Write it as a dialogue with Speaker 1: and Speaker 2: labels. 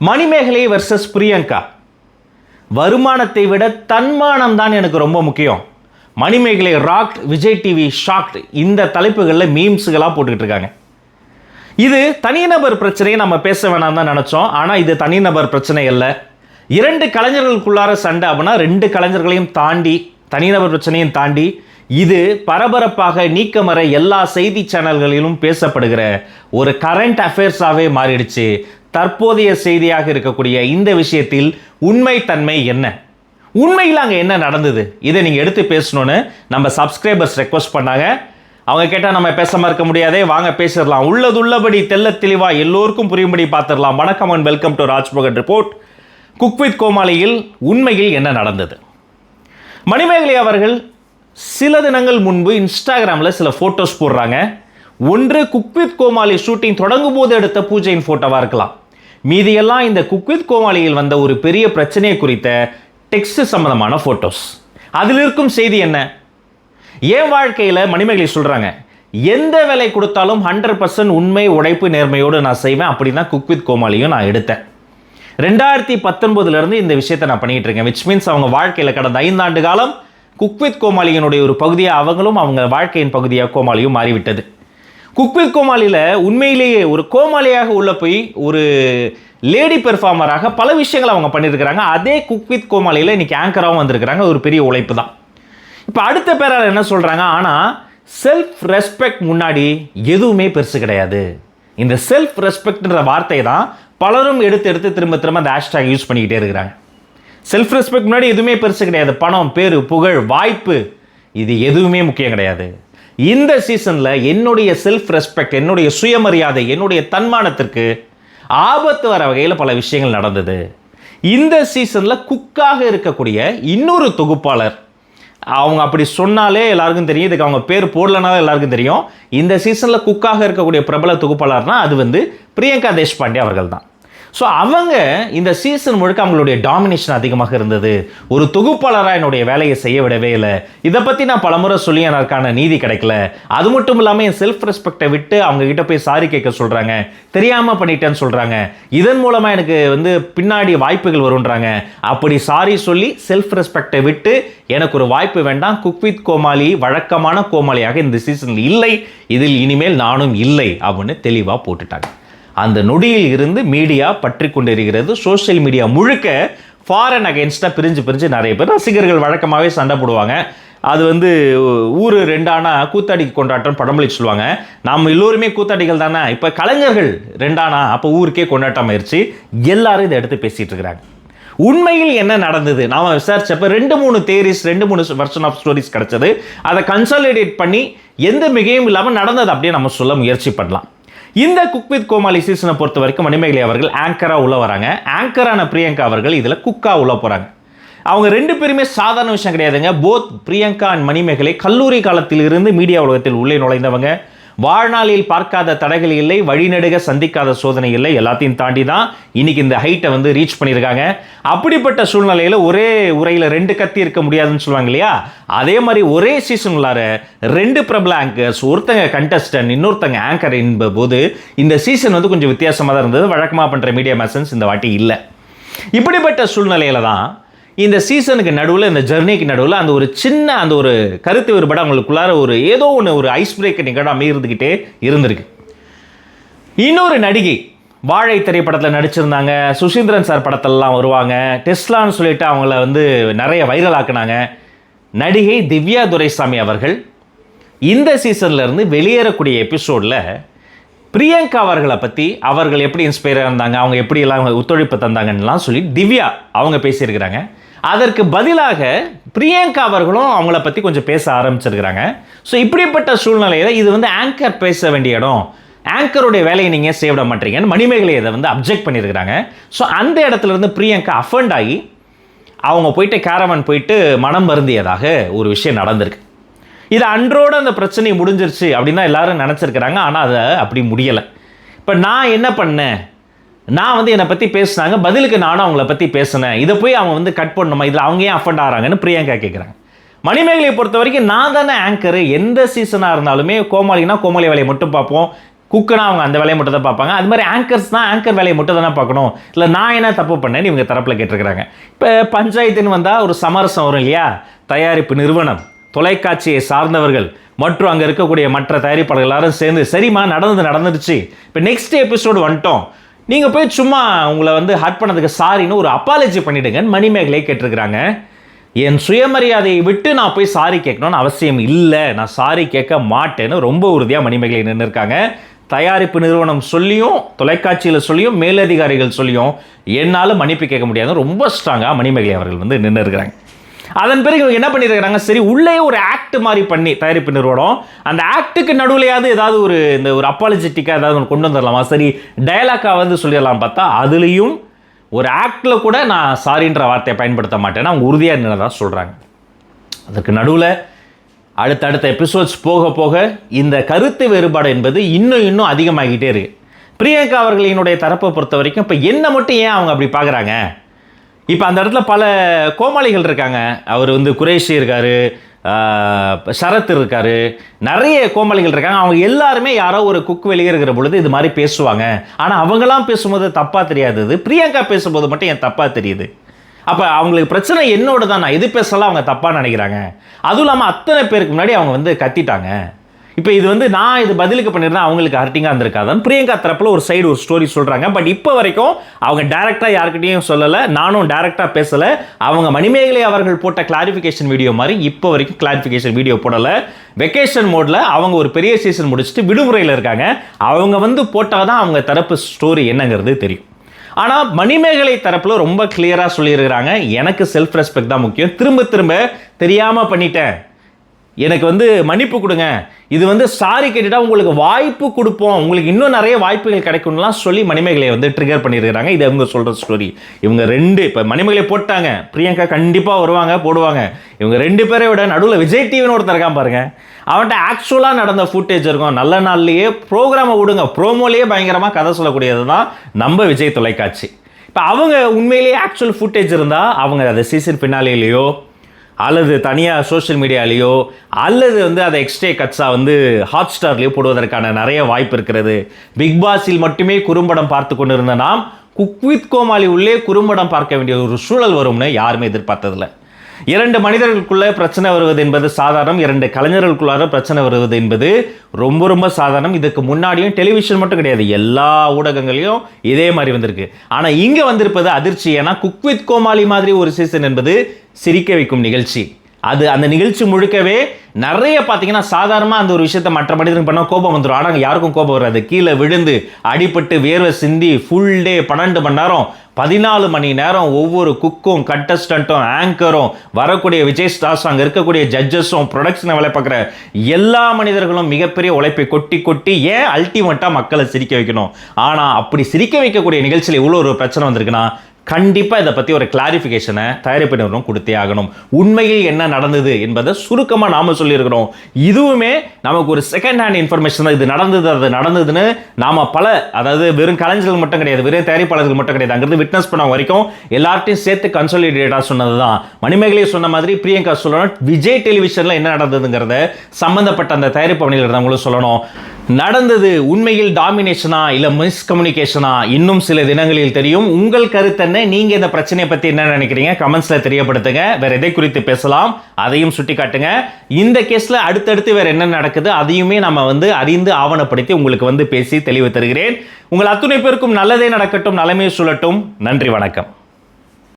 Speaker 1: Manimekalai versus Priyanka. வருமானத்தை விட தன்மானம் தான் எனக்கு ரொம்ப முக்கியம். Manimegalai rocked Vijay TV shocked இந்த தலைப்புகளில் மீம்ஸுகளாக போட்டுக்கிட்டு இருக்காங்க இது தனிநபர் பிரச்சனையை நம்ம பேச வேணாம் தான் நினச்சோம். ஆனால் இது தனிநபர் பிரச்சனை இல்லை இரண்டு கலைஞர்களுக்குள்ளார சண்டை அப்படின்னா ரெண்டு கலைஞர்களையும் தாண்டி தனிநபர் பிரச்சனையும் தாண்டி இது பரபரப்பாக நீக்கமற எல்லா செய்தி சேனல்களிலும் பேசப்படுகிற ஒரு கரண்ட் அஃபேர்ஸாகவே மாறிடுச்சு. தற்போதைய செய்தியாக இருக்கக்கூடிய இந்த விஷயத்தில் உண்மைத்தன்மை என்ன? உண்மையில் அங்கே என்ன நடந்தது? இதை நீங்கள் எடுத்து பேசணும்னு நம்ம சப்ஸ்கிரைபர்ஸ் ரெக்வஸ்ட் பண்ணாங்க. அவங்க கேட்டால் நம்ம பேசாமல் இருக்க முடியாதே வாங்க பேசிடலாம். உள்ளது உள்ளபடி தெள்ள தெளிவாக எல்லோருக்கும் புரியும்படி பார்த்துடலாம். வணக்கம் and welcome to Rajmohan report cook with கோமாளியில் உண்மையில் என்ன நடந்தது? மணிமேகலை அவர்கள் சில தினங்கள் முன்பு இன்ஸ்டாகிராமில் சில ஃபோட்டோஸ் போடுறாங்க. ஒன்று குக் வித் கோமாளி ஷூட்டிங் தொடங்கும் போது எடுத்த பூஜையின் ஃபோட்டோவாக இருக்கலாம். மீதியெல்லாம் இந்த குக் வித் கோமாளியில் வந்த ஒரு பெரிய பிரச்சனையை குறித்த டெக்ஸ்ட் சம்பந்தமான ஃபோட்டோஸ் அதில் இருக்கும் செய்தி என்ன? என் வாழ்க்கையில் மணிமேகலை சொல்கிறாங்க எந்த வேலை கொடுத்தாலும் ஹண்ட்ரட் பர்சன்ட் உண்மை உழைப்பு நேர்மையோடு நான் செய்வேன் அப்படி தான் குக் வித் கோமாளியும் நான் எடுத்தேன். ரெண்டாயிரத்தி பத்தொன்பதுலேருந்து இந்த விஷயத்தை நான் பண்ணிகிட்டு இருக்கேன் விச் மீன்ஸ் அவங்க வாழ்க்கையில் கடந்த ஐந்தாண்டு காலம் குக் வித் கோமாளியினுடைய ஒரு பகுதியாக அவங்களும் அவங்க வாழ்க்கையின் பகுதியாக கோமாளியும் மாறிவிட்டது. குக் வித் கோமாளியில் உண்மையிலேயே ஒரு கோமாளியாக உள்ள போய் ஒரு லேடி பெர்ஃபார்மராக பல விஷயங்கள் அவங்க பண்ணியிருக்கிறாங்க அதே குக் வித் கோமாளியில் இன்னைக்கு ஆங்கராகவும் வந்திருக்கிறாங்க. ஒரு பெரிய உழைப்பு தான். இப்போ அடுத்த பேரால் என்ன சொல்கிறாங்க ஆனால் செல்ஃப் ரெஸ்பெக்ட் முன்னாடி எதுவுமே பெருசு கிடையாது. இந்த செல்ஃப் ரெஸ்பெக்ட்ன்ற வார்த்தை தான் பலரும் எடுத்து எடுத்து திரும்ப திரும்ப அந்த ஹேஷ்டாக் யூஸ் பண்ணிக்கிட்டே இருக்கிறாங்க. செல்ஃப் ரெஸ்பெக்ட் முன்னாடி எதுவுமே பெருசு கிடையாது. பணம் பேர் புகழ் வாய்ப்பு இது எதுவுமே முக்கியம் கிடையாது. இந்த சீசனில் என்னுடைய செல்ஃப் ரெஸ்பெக்ட் என்னுடைய சுயமரியாதை என்னுடைய தன்மானத்திற்கு ஆபத்து வர வகையில் பல விஷயங்கள் நடந்தது. இந்த சீசனில் குக்காக இருக்கக்கூடிய இன்னொரு தொகுப்பாளர் அவங்க அப்படி சொன்னாலே எல்லாருக்கும் தெரியும் இதுக்கு அவங்க பேர் போடலனாலும் எல்லாருக்கும் தெரியும். இந்த சீசனில் குக்காக இருக்கக்கூடிய பிரபல தொகுப்பாளர்னால் அது வந்து பிரியங்கா தேஷ்பாண்டே அவர்கள் தான் ஸோ அவங்க இந்த சீசன் முழுக்க அவங்களுடைய டாமினேஷன் அதிகமாக இருந்தது. ஒரு தொகுப்பாளராக என்னுடைய வேலையை செய்ய விடவே இல்லை. இதை பற்றி நான் பலமுறை சொல்லி எனக்கான நீதி கிடைக்கல. அது மட்டும் இல்லாமல் என் செல்ஃப் ரெஸ்பெக்டை விட்டு அவங்க கிட்ட போய் சாரி கேட்க சொல்கிறாங்க தெரியாமல் பண்ணிட்டேன்னு சொல்கிறாங்க இதன் மூலமாக எனக்கு வந்து பின்னாடி வாய்ப்புகள் வருன்றாங்க அப்படி சாரி சொல்லி செல்ஃப் ரெஸ்பெக்டை விட்டு எனக்கு ஒரு வாய்ப்பு வேண்டாம். குக் வித் கோமாளி வழக்கமான கோமாளியாக இந்த சீசனில் இல்லை. இதில் இனிமேல் நானும் இல்லை அப்படின்னு தெளிவாக போட்டுட்டாங்க. அந்த நொடியில் இருந்து மீடியா பற்றி கொண்டிருக்கிறது. சோஷியல் மீடியா முழுக்க ஃபாரின் அகைன்ஸ்டாக பிரிஞ்சு பிரிஞ்சு நிறைய பேர். ரசிகர்கள் வழக்கமாகவே சண்டை போடுவாங்க. அது வந்து ஊர் ரெண்டானா கூத்தாடி கொண்டாட்டம் படமொழி சொல்லுவாங்க. நாம் எல்லோருமே கூத்தாடிகள் தானே. இப்போ கலைஞர்கள் ரெண்டானா அப்போ ஊருக்கே கொண்டாட்டம் ஆயிடுச்சு எல்லாரும் இதை எடுத்து பேசிகிட்டு இருக்கிறாங்க. உண்மையில் என்ன நடந்தது? நாம் விசாரித்தப்போ ரெண்டு மூணு தேரிஸ் ரெண்டு மூணு வெர்ஷன் ஆஃப் ஸ்டோரிஸ் கிடைச்சது. அதை கன்சாலிடேட் பண்ணி எந்த மிகையும் இல்லாமல் நடந்தது அப்படியே நம்ம சொல்ல முயற்சி பண்ணலாம். இந்த குக் வித் கோமாளி சீசனை பொறுத்த வரைக்கும் மணிமேகலை அவர்கள் ஆங்கராக உள்ள வராங்க. ஆங்கரான பிரியங்கா அவர்கள் இதில் குக்காக உள்ள போகிறாங்க அவங்க ரெண்டு பேருமே சாதாரண விஷயம் கிடையாதுங்க. போத் பிரியங்கா அண்ட் மணிமேகலை கல்லூரி காலத்தில் இருந்து மீடியா உலகத்தில் உள்ளே நுழைந்தவங்க. வாழ்நாளில் பார்க்காத தடைகள் இல்லை வழிநடுக சந்திக்காத சோதனை இல்லை. எல்லாத்தையும் தாண்டி தான் இன்னைக்கு இந்த ஹைட்டை வந்து ரீச் பண்ணியிருக்காங்க. அப்படிப்பட்ட சூழ்நிலையில் ஒரே உரையில் ரெண்டு கத்தி இருக்க முடியாதுன்னு சொல்லுவாங்க இல்லையா? அதே மாதிரி ஒரே சீசன் உள்ளார ரெண்டு பிரபல ஆங்கர்ஸ் ஒருத்தங்க கண்டஸ்டன் இன்னொருத்தங்க ஆங்கர் என்ப போது இந்த சீசன் வந்து கொஞ்சம் வித்தியாசமாக தான் இருந்தது. வழக்கமாக பண்ணுற மீடியா மேசன்ஸ் இந்த வாட்டி இல்லை. இப்படிப்பட்ட சூழ்நிலையில தான் இந்த சீசனுக்கு நடுவில் இந்த ஜெர்னிக்கு நடுவில் அந்த ஒரு சின்ன அந்த ஒரு கருத்து வேறுபாடு அவங்களுக்குள்ளார ஒரு ஏதோ ஒன்று ஒரு ஐஸ் பிரேக்கர் நிகழாமல் இருந்துக்கிட்டே இருந்திருக்கு. இன்னொரு நடிகை வாழை திரைப்படத்தில் நடிச்சிருந்தாங்க. சுசீந்திரன் சார் படத்திலலாம் வருவாங்க. டெஸ்லான்னு சொல்லிட்டு அவங்கள வந்து நிறைய வைரல் ஆக்குனாங்க. நடிகை திவ்யா துரைசாமி அவர்கள் இந்த சீசன்லேருந்து வெளியேறக்கூடிய எபிசோடில் பிரியங்கா அவர்களை பற்றி அவர்கள் எப்படி இன்ஸ்பயராக இருந்தாங்க அவங்க எப்படி எல்லாம் ஒத்துழைப்பு தந்தாங்கன்னுலாம் சொல்லி திவ்யா அவங்க பேசியிருக்கிறாங்க. அதற்கு பதிலாக பிரியங்கா அவர்களும் அவங்கள பற்றி கொஞ்சம் பேச ஆரம்பிச்சிருக்கிறாங்க. ஸோ இப்படிப்பட்ட சூழ்நிலையில் இது வந்து ஆங்கர் பேச வேண்டிய இடம். ஆங்கருடைய வேலையை நீங்கள் செய்ய விட மாட்டீங்கன்னு மணிமேகலை இதை வந்து அப்ஜெக்ட் பண்ணியிருக்கிறாங்க. ஸோ அந்த இடத்துல இருந்து பிரியங்கா அஃபண்ட் ஆகி அவங்க போயிட்டு கேரவன் போயிட்டு மனம் வருந்தியதாக ஒரு விஷயம் நடந்திருக்கு. இது அன்றோடு அந்த பிரச்சனை முடிஞ்சிருச்சு அப்படின்னு தான் எல்லாரும் நினச்சிருக்கிறாங்க. ஆனால் அதை அப்படி முடியலை. இப்போ நான் என்ன பண்ணேன்? நான் வந்து என்னை பற்றி பேசுனாங்க பதிலுக்கு நானும் அவங்கள பற்றி பேசினேன். இதை போய் அவங்க வந்து கட் பண்ணணுமா இதில் அவங்க ஏன் அஃபண்ட் ஆகிறாங்கன்னு பிரியங்கா கேட்குறாங்க மணிமேகலையை பொறுத்த வரைக்கும் நான் தானே ஆங்கரு எந்த சீசனாக இருந்தாலுமே கோமாளினா கோமாளி வேலையை மட்டும் பார்ப்போம். குக்குனா அவங்க அந்த வேலையை மட்டும் தான் பார்ப்பாங்க. அது மாதிரி ஆங்கர்ஸ் தான் ஆங்கர் வேலையை மட்டும் தானே பார்க்கணும். இல்லை நான் என்ன தப்பு பண்ணேன்னு இவங்க தரப்பில் கேட்டிருக்கிறாங்க. இப்போ பஞ்சாயத்துன்னு வந்தால் ஒரு சமரசம் வரும் இல்லையா? தயாரிப்பு நிறுவனம் தொலைக்காட்சியை சார்ந்தவர்கள் மற்றும் அங்கே இருக்கக்கூடிய மற்ற தயாரிப்பாளர்கள் எல்லாரும் சேர்ந்து சரிம்மா நடந்தது நடந்துடுச்சு. இப்போ நெக்ஸ்ட் எபிசோடு வந்துட்டோம். நீங்கள் போய் சும்மா உங்களை வந்து ஹர்ட் பண்ணதுக்கு சாரின்னு ஒரு அப்பாலஜி பண்ணிவிடுங்கன்னு மணிமேகலை கேட்டிருக்கிறாங்க. என் சுயமரியாதையை விட்டு நான் போய் சாரி கேட்கணும்னு அவசியம் இல்லை. நான் சாரி கேட்க மாட்டேன்னு ரொம்ப உறுதியாக மணிமேகலை நின்று இருக்காங்க தயாரிப்பு நிறுவனம் சொல்லியும் தொலைக்காட்சியில் சொல்லியும் மேலதிகாரிகள் சொல்லியும் என்னால் மன்னிப்பு கேட்க முடியாதுன்னு ரொம்ப ஸ்ட்ராங்காக மணிமேகலை அவர்கள் வந்து நின்று இருக்கிறாங்க அதன் பிறகு இவங்க என்ன பண்ணியிருக்கிறாங்க? சரி உள்ளே ஒரு ஆக்ட் மாதிரி பண்ணி தயாரிப்பு நிறுவனம். அந்த ஆக்ட்டுக்கு நடுவுலையாவது ஏதாவது ஒரு இந்த ஒரு அப்பாலஜெட்டிக்காக ஏதாவது ஒன்று கொண்டு வந்துடலாமா சரி டயலாக்காக வந்து சொல்லிடலாம் பார்த்தா அதுலேயும் ஒரு ஆக்டில் கூட நான் சாரின்ற வார்த்தையை பயன்படுத்த மாட்டேன் அவங்க உறுதியாக நின்றதா சொல்கிறாங்க அதற்கு நடுவில் அடுத்தடுத்த எபிசோட்ஸ் போக போக இந்த கருத்து வேறுபாடு என்பது இன்னும் இன்னும் அதிகமாகிட்டே இருக்குது பிரியங்கா அவர்களினுடைய தரப்பை பொறுத்த வரைக்கும் இப்போ என்ன மட்டும் ஏன் அவங்க அப்படி பார்க்குறாங்க? இப்போ அந்த இடத்துல பல கோமாளிகள் இருக்காங்க. அவர் வந்து குரேஷி இருக்காரு சரத் இருக்கார் நிறைய கோமாளிகள் இருக்காங்க. அவங்க எல்லாருமே யாரோ ஒரு குக் வெளியே இருக்கிற பொழுது இது மாதிரி பேசுவாங்க. ஆனால் அவங்களாம் பேசும்போது தப்பாக தெரியாதது பிரியங்கா பேசும்போது மட்டும் என் தப்பாக தெரியுது. அப்போ அவங்களுக்கு பிரச்சனை என்னோட தான் நான் எது பேசலாம் அவங்க தப்பாக நினைக்கிறாங்க. அதுவும் இல்லாமல் அத்தனை பேருக்கு முன்னாடி அவங்க வந்து கத்திட்டாங்க. இப்போ இது வந்து நான் இது பதிலுக்கு பண்ணியிருந்தேன் அவங்களுக்கு ஹர்ட்டிங்காக இருந்திருக்காதான் பிரியங்கா தரப்பில் ஒரு சைடு ஒரு ஸ்டோரி சொல்கிறாங்க பட் இப்போ வரைக்கும் அவங்க டேரெக்டாக யார்கிட்டயும் சொல்லலை நானும் டேரெக்டாக பேசலை. அவங்க மணிமேகலை அவர்கள் போட்ட கிளாரிஃபிகேஷன் வீடியோ மாதிரி இப்போ வரைக்கும் கிளாரிஃபிகேஷன் வீடியோ போடலை. வெக்கேஷன் மோடில் அவங்க ஒரு பெரிய சீசன் முடிச்சுட்டு விடுமுறையில் இருக்காங்க. அவங்க வந்து போட்டால் தான் அவங்க தரப்பு ஸ்டோரி என்னங்கிறது தெரியும். ஆனால் மணிமேகலை தரப்பில் ரொம்ப கிளியராக சொல்லியிருக்கிறாங்க. எனக்கு செல்ஃப் ரெஸ்பெக்ட் தான் முக்கியம். திரும்ப திரும்ப தெரியாமல் பண்ணிட்டேன். எனக்கு வந்து மன்னிப்பு கொடுங்க. இது வந்து சாரி கேட்டுட்டா உங்களுக்கு வாய்ப்பு கொடுப்போம். உங்களுக்கு இன்னும் நிறைய வாய்ப்புகள் கிடைக்கும்லாம் சொல்லி மணிமேகலை வந்து ட்ரிகர் பண்ணியிருக்கிறாங்க. இது இவங்க சொல்கிற ஸ்டோரி இவங்க ரெண்டு இப்போ மணிமேகலை போட்டாங்க. பிரியங்கா கண்டிப்பாக வருவாங்க போடுவாங்க. இவங்க ரெண்டு பேரை விட நடுவில் விஜய் டிவின்னு ஒருத்தர் இருக்கான் பாருங்க. அவன்கிட்ட ஆக்சுவலாக நடந்த ஃபுட்டேஜ் இருக்கும். நல்ல நாள்லேயே ப்ரோக்ராமை விடுங்க. ப்ரோமோலேயே பயங்கரமாக கதை சொல்லக்கூடியது தான் நம்ம விஜய் தொலைக்காட்சி. இப்போ அவங்க உண்மையிலேயே ஆக்சுவல் ஃபுட்டேஜ் இருந்தால் அவங்க அதை சீசன் பின்னாலேயோ அல்லது தனியாக சோஷியல் மீடியாலேயோ அல்லது வந்து அதை எக்ஸ்ட்ரே கட்ஸாக வந்து ஹாட் ஸ்டார்லேயோ போடுவதற்கான நிறைய வாய்ப்பு இருக்கிறது. பிக் பாஸில் மட்டுமே குறும்படம் பார்த்து கொண்டிருந்த நாம் குக் வித் கோமாளி உள்ளே குறும்படம் பார்க்க வேண்டிய ஒரு சூழல் வரும்னு யாருமே எதிர்பார்த்ததில்ல. இரண்டு மனிதர்களுக்குள்ள பிரச்சனை வருவது என்பது சாதாரணம் இரண்டு கலைஞர்களுக்குள்ளார பிரச்சனை வருவது என்பது ரொம்ப ரொம்ப சாதாரணம். இதுக்கு முன்னாடியும் டெலிவிஷன் மட்டும் கிடையாது எல்லா ஊடகங்களையும் இதே மாதிரி வந்திருக்கு. ஆனால் இங்கே வந்திருப்பது அதிர்ச்சி. ஏன்னா குக் வித் கோமாளி மாதிரி ஒரு சீசன் என்பது சிரிக்க வைக்கும் நிகழ்ச்சி. அது அந்த நிகழ்ச்சி முழுக்கவே நிறைய பார்த்தீங்கன்னா சாதாரணமாக அந்த ஒரு விஷயத்த மற்ற மனிதனுக்கு பண்ணால் கோபம் வந்துடும் ஆனால் அங்கே யாருக்கும் கோபம் வராது. கீழே விழுந்து அடிபட்டு வேர்வை சிந்தி ஃபுல் டே பன்னெண்டு மணி நேரம் பதினாலு மணி நேரம் ஒவ்வொரு குக்கும் கண்டஸ்டண்ட்டும் ஆங்கரும் வரக்கூடிய விஜய் ஸ்டார்ஸ் அங்கே இருக்கக்கூடிய ஜட்ஜஸும் ப்ரொடக்ஷனை வேலை பார்க்குற எல்லா மனிதர்களும் மிகப்பெரிய உழைப்பை கொட்டி கொட்டி ஏன் அல்டிமேட்டாக மக்களை சிரிக்க வைக்கணும்? ஆனால் அப்படி சிரிக்க வைக்கக்கூடிய நிகழ்ச்சியில் இவ்வளோ ஒரு பிரச்சனை வந்திருக்குன்னா கண்டிப்பாக இதை பற்றி ஒரு கிளாரிஃபிகேஷனை தயாரிப்பு நிறுவனம் கொடுத்தே ஆகணும். உண்மையில் என்ன நடந்தது என்பதை சுருக்கமாக நாம் சொல்லியிருக்கிறோம். இதுவுமே நமக்கு ஒரு செகண்ட் ஹேண்ட் இன்ஃபர்மேஷன் தான். இது நடந்தது அது நடந்ததுன்னு நாம் பல அதாவது வெறும் கலைஞர்கள் மட்டும் கிடையாது வெறும் தயாரிப்பாளர்கள் மட்டும் கிடையாது. அங்கிருந்து விட்னஸ் பண்ண வரைக்கும் எல்லார்ட்டையும் சேர்த்து கன்சோலிடேட்டாக சொன்னது தான் மணிமேகலையை சொன்ன மாதிரி பிரியங்கா சொல்லணும். விஜய் டெலிவிஷனில் என்ன நடந்ததுங்கிறத சம்மந்தப்பட்ட அந்த தயாரிப்பு பணியில் இருந்தவங்களும் சொல்லணும். நடந்தது உண்மையில் டாமினேஷனா இல்ல மிஸ்கம்யூனிகேஷனா இன்னும் சில தினங்களில் தெரியும். உங்கள் கருத்து என்ன? நீங்க இந்த பிரச்சனையை பத்தி என்ன நினைக்கிறீங்க? கமெண்ட்ஸ்ல தெரியப்படுத்துங்க. வேற எதை குறித்து பேசலாம்? அதையும் சுட்டி காட்டுங்க இந்த கேஸ்ல அடுத்தடுத்து வேற என்ன நடக்குது? அதையுமே நம்ம வந்து அறிந்து ஆவணப்படுத்தி உங்களுக்கு வந்து பேசி தெளிவு தருகிறேன். உங்கள் அத்துணை பேருக்கும் நல்லதே நடக்கட்டும் நலமே சொல்லட்டும் நன்றி வணக்கம்.